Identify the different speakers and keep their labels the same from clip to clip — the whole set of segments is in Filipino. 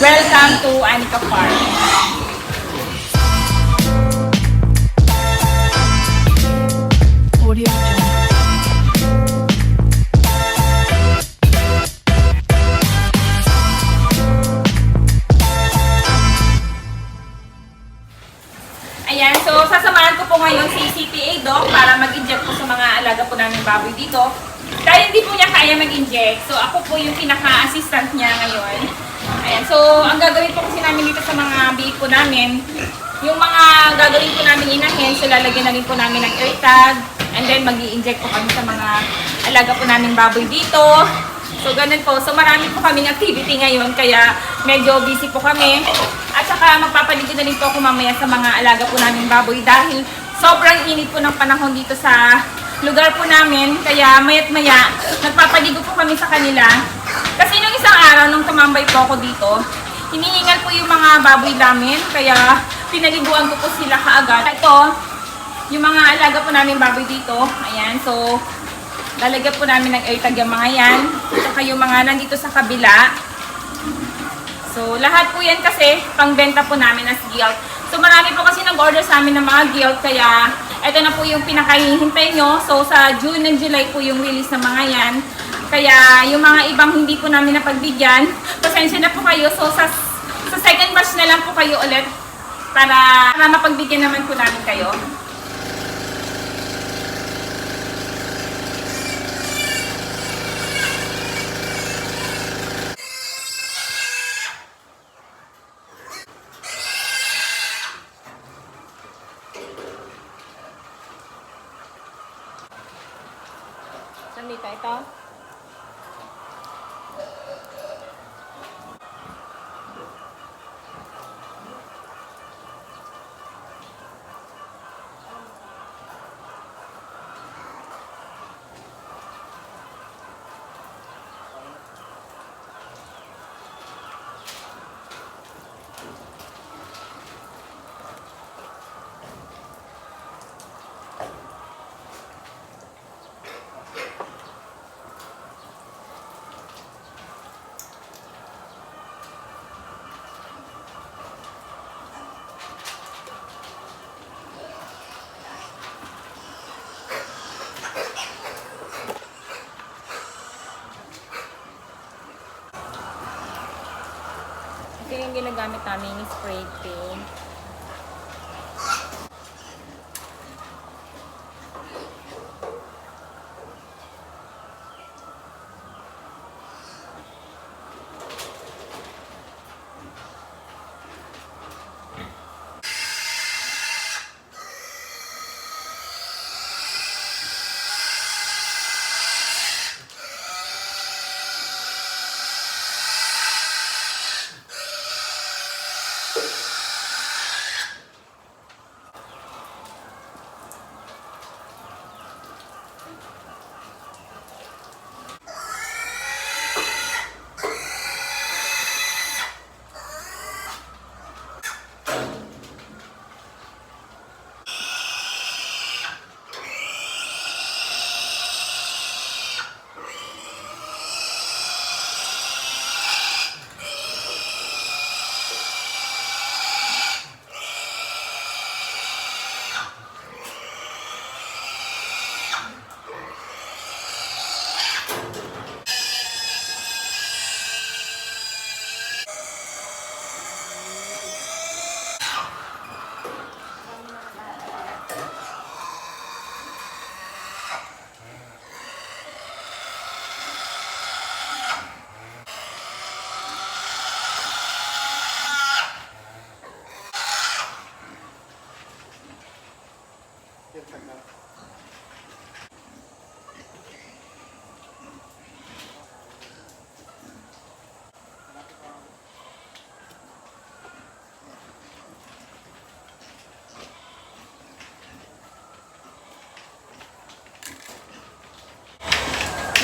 Speaker 1: Welcome to Anika Farm.
Speaker 2: Audio.
Speaker 1: Ayan, so sasamahan ko po ngayon si CPA Doc para mag-inject po sa mga alaga po namin baboy dito. Dahil hindi po niya kaya mag-inject, so ako po yung pinaka-assistant niya ngayon. Ayan, so ang gagawin po kasi namin dito sa mga biik po namin, yung mga gagawin po namin inahin, so lalagyan na rin po namin ng air tag, and then mag inject po kami sa mga alaga po namin baboy dito. So, ganun po. So, marami po kaming activity ngayon, kaya medyo busy po kami. At saka, magpapaligid na rin po ako mamaya sa mga alaga po namin baboy dahil sobrang init po ng panahon dito sa lugar po namin. Kaya, mayat maya, nagpapaligo po kami sa kanila. Isang araw, nung tumambay po ako dito, hinihingal po yung mga baboy namin. Kaya, pinaliguan ko po sila kaagad. Ito, yung mga alaga po namin baboy dito. Ayan, so, lalagyan po namin ng airtag yung mga yan. Saka yung mga nandito sa kabila. So, lahat po yan kasi pangbenta po namin as guild. So, marami po kasi nag-order sa amin ng mga guild. Kaya, ito na po yung pinakahihintay nyo. So, sa June and July po yung release ng mga yan. Kaya, yung mga ibang hindi po namin napagbigyan, pasensya na po kayo. So, sa, sa second batch na lang po kayo ulit para, para mapagbigyan naman po namin kayo. Saan dito? Ito? Ito yung ginagamit namin ni spray paint.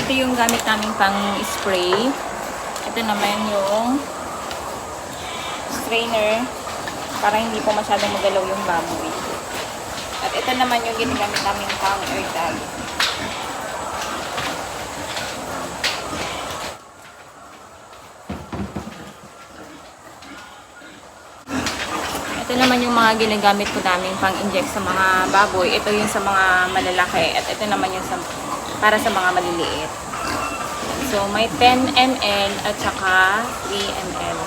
Speaker 1: Ito yung gamit namin pang spray. Ito naman yung strainer para hindi po masyadong magalaw yung baboy. At ito naman yung ginagamit namin pang air tag. naman yung mga ginagamit ko namin pang-inject sa mga baboy. Ito yung sa mga malalaki at ito naman yung sa, para sa mga maliliit. So, may 10 ml at saka 3 ml.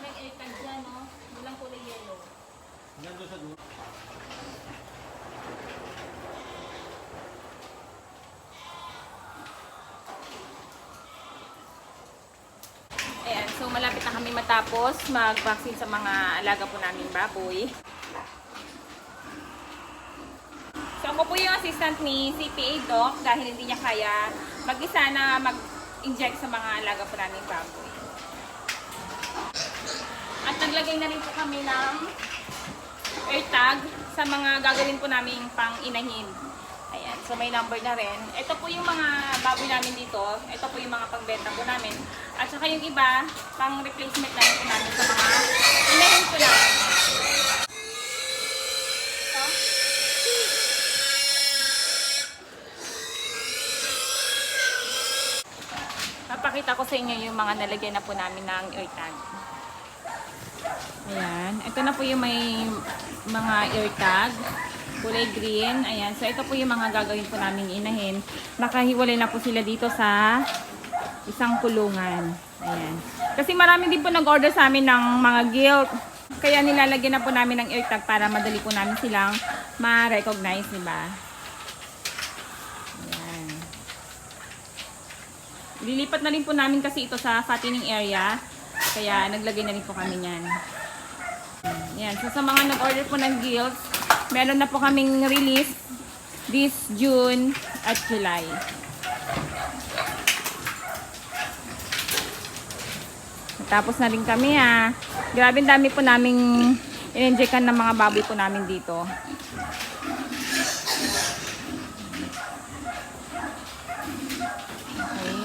Speaker 1: May airtag dyan, no? Walang kulay yellow. Ayan, so malapit na kami matapos mag-vaccine sa mga alaga po namin baboy. So ako po yung assistant ni CPA Doc dahil hindi niya kaya mag-isa na mag-inject sa mga alaga po namin baboy. At naglagay na rin po kami ng AirTag sa mga gagawin po namin pang inahin. So may number na rin. Ito po yung mga baboy namin dito. Ito po yung mga pagbenta po namin. At saka yung iba, pang replacement na rin po namin sa mga inahin namin. Ito. Papakita ko sa inyo yung mga nalagyan na po namin ng AirTag. Ayan. Ito na po yung may mga ear tag. Kulay green. Ayan. So, ito po yung mga gagawin po namin inahin. Nakahiwalay na po sila dito sa isang kulungan. Ayan. Kasi marami din po nag-order sa amin ng mga guilt. Kaya nilalagyan na po namin ng ear tag para madali po namin silang ma-recognize, di ba? Ayan. Lilipat na rin po namin kasi ito sa fattening area. Kaya naglagay na rin po kami niyan. Yan. So, sa mga nag-order po ng guilds, meron na po kaming release this June at July. Tapos na rin kami ha. Grabe ang dami po naming in-injectan ng mga baboy po namin dito. Okay.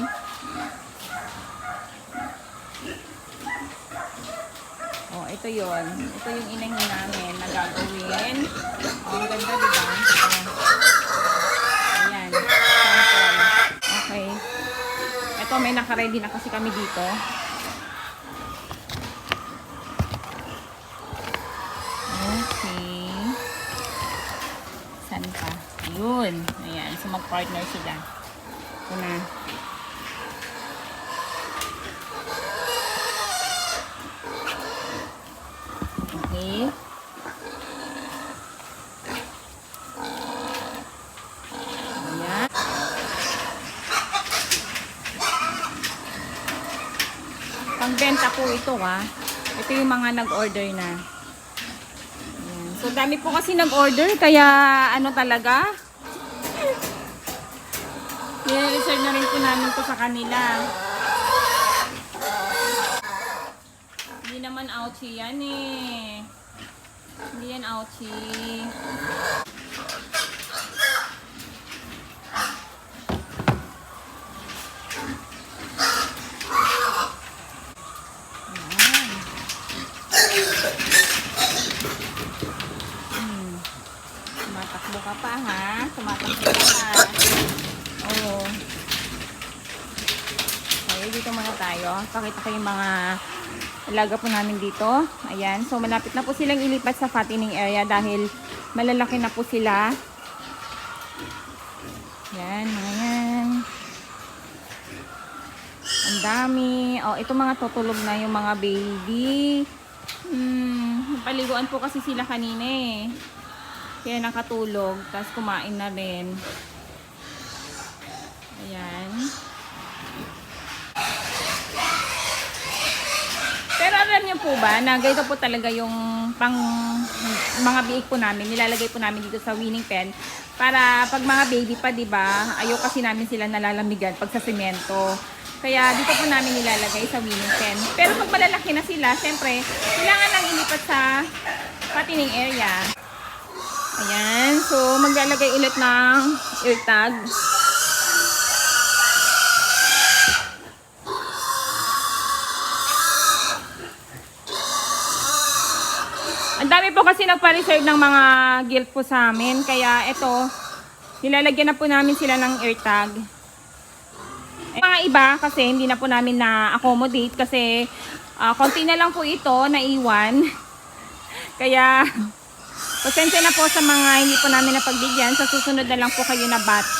Speaker 1: Oh, ito yon. Ito yung inahin namin na gagawin. Oh, ang ganda, di ba? Oh. Ayan. Okay. Ito, may nakaready na kasi kami dito. Okay. Saan pa? Yun. Ayan. So, mag-partner sila. Ito na. Ayan. Pangbenta po ito ha. Ito yung mga nag-order na. Ayan. So dami po kasi nag-order kaya ano talaga. Nire-reserve na rin po namin to sa kanila. Hindi naman ouchie yan eh. Hindi yan ouchie. Ayan. Hmm. Tumatakbo ka pa ha? Tumatakbo ka pa. Oo. Okay, dito muna tayo. Pakita ko yung mga alaga po namin dito. Ayan. So, malapit na po silang ilipat sa fattening area dahil malalaki na po sila. Yan, mga yan. Ang dami. Oh, ito mga tutulog na yung mga baby. Hmm, paliguan po kasi sila kanina eh. Kaya nakatulog. Tapos kumain na rin. Ayan. Pero alam niyo po ba na ganito po talaga yung pang mga biik po namin, nilalagay po namin dito sa winning pen para pag mga baby pa, 'di ba? Ayaw kasi namin sila nalalamigan pag sa semento. Kaya dito po namin nilalagay sa winning pen. Pero pag malalaki na sila, syempre, kailangan lang ilipat sa patining area. Ayan. So, maglalagay ulit ng ear tag. Marami po kasi nagpa-reserve ng mga guilt po sa amin. Kaya ito, nilalagyan na po namin sila ng AirTag. Eh, mga iba kasi hindi na po namin na-accommodate kasi ah, konti na lang po ito naiwan. Kaya pasensya na po sa mga hindi po namin napagbigyan. Sa susunod na lang po kayo na batch.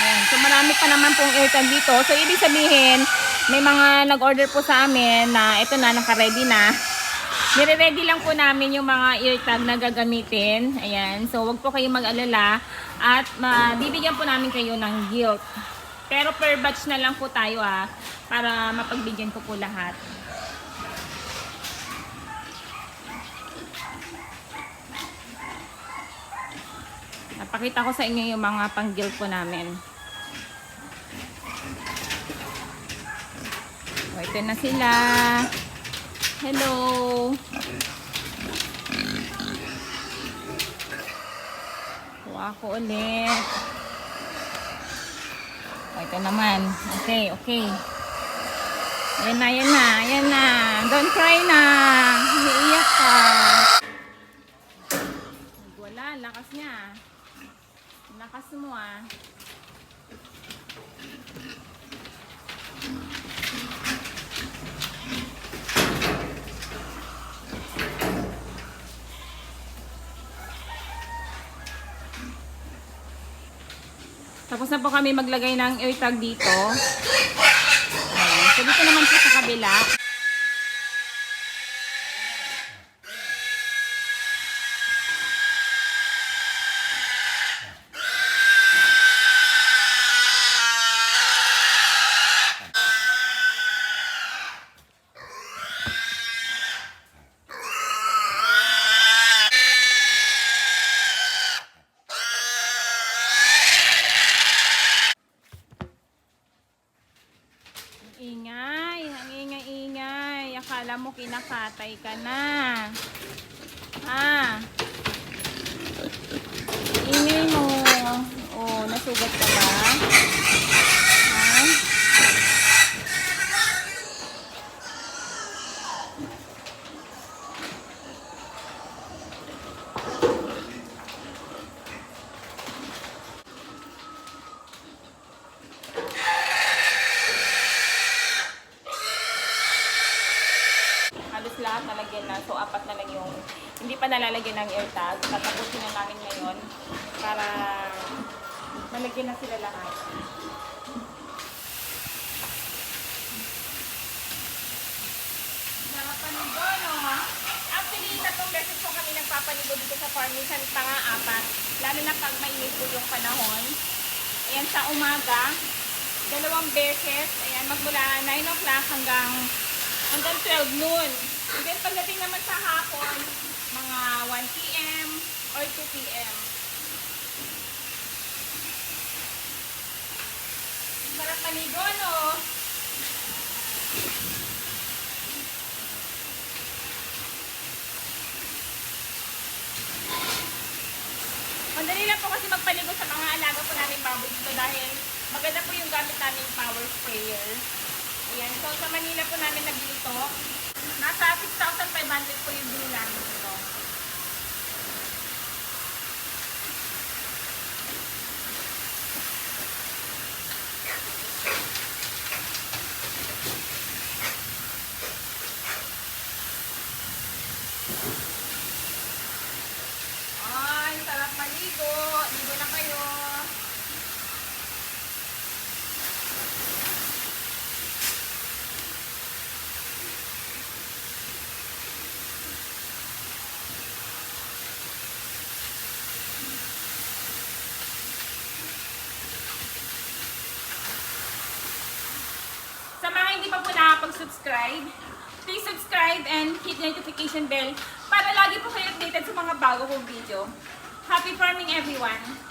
Speaker 1: Ayan. So marami pa naman pong airtag dito. So ibig sabihin, may mga nag-order po sa amin na ito na, naka-ready na. Nire-ready lang po namin yung mga eartag na gagamitin. Ayan. So, wag po kayong mag-alala. At mabibigyan po namin kayo ng guilt. Pero per batch na lang po tayo ah. Para mapagbigyan ko po lahat. Napakita ko sa inyo yung mga pang-guilt po namin. O, ito na sila. Hello. Kuha ko ulit. O, ito naman. Okay, okay. Yan na, yan na, yan na. Don't cry na. Umiiyak ka. Wala, lakas niya. Lakas mo ah. Tapos na po kami maglagay ng airtag dito. Ayan. So dito naman po sa kabila. Ang Ingay, ang ingay-ingay. Akala kinakatay ka na. Ha? Ingay mo. Oh, nasugat ka ba? Hindi pa nalalagyan ng airtag. Tatapusin na namin ngayon para malagyan na sila lahat. Nakapanigo, no? Actually, tatlong beses po kami nagpapanigo dito sa farm. Minsan pa nga apat. Lalo na pag mainit po yung panahon. Ayan, sa umaga, dalawang beses. Ayan, magmula 9 o'clock hanggang hanggang 12 noon. And pagdating naman sa hapon, mga 1 p.m. or 2 p.m. Sarap panigo, no? Madali lang po kasi magpaligo sa mga alaga namin dito dahil maganda po yung gamit naming power sprayer. Ayan, so sa Manila po namin nabili to. Nasa 6,500 po yung bili namin dito. Ay, sarap maligo. Ligo na kayo. Sa mga hindi pa po nakapag-subscribe, please subscribe and hit the notification bell para lagi po kayo updated sa mga bago kong video. Happy farming everyone!